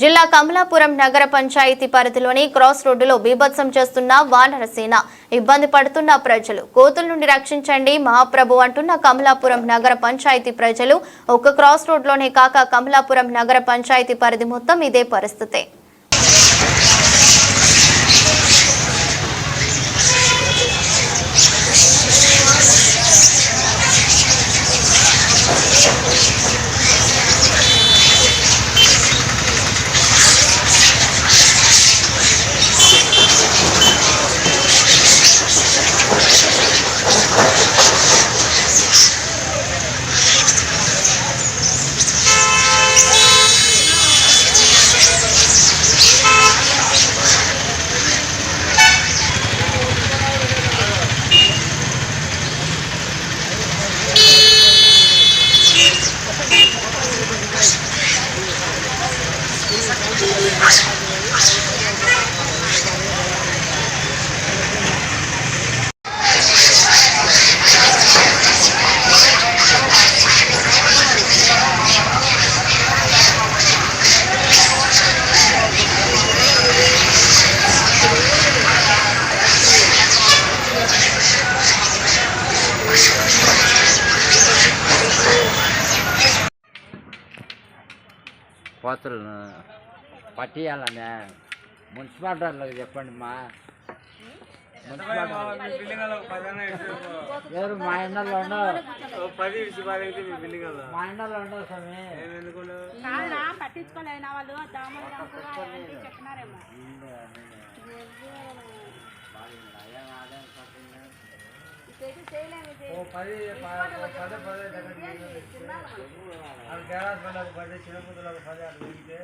జిల్లా కమలాపురం నగర పంచాయతీ పరిధిలోని క్రాస్ రోడ్డులో బీభత్సం చేస్తున్న వానరసేన ఇబ్బంది పడుతున్న ప్రజలు కోతుల నుండి రక్షించండి మహాప్రభు అంటున్న కమలాపురం నగర పంచాయతీ ప్రజలు. ఒక్క క్రాస్ రోడ్లోనే కాక కమలాపురం నగర పంచాయతీ పరిధి మొత్తం ఇదే పరిస్థితి. కోతలు పట్టియాలనే. మున్సిపాలిటీ. వాళ్ళకి చెప్పండి మా. ఎవరు మా ఇండల్లో ఉండవు పది మీ ఇండల్లో ఉండవు స్వామి. పట్టించుకోలేనా వాళ్ళు చెప్పినారేమో. ఓ పది పదే పదే దగ్గర అది గ్యాస్ వాళ్ళకి పది చిన్నపుతులకు పది అట్లా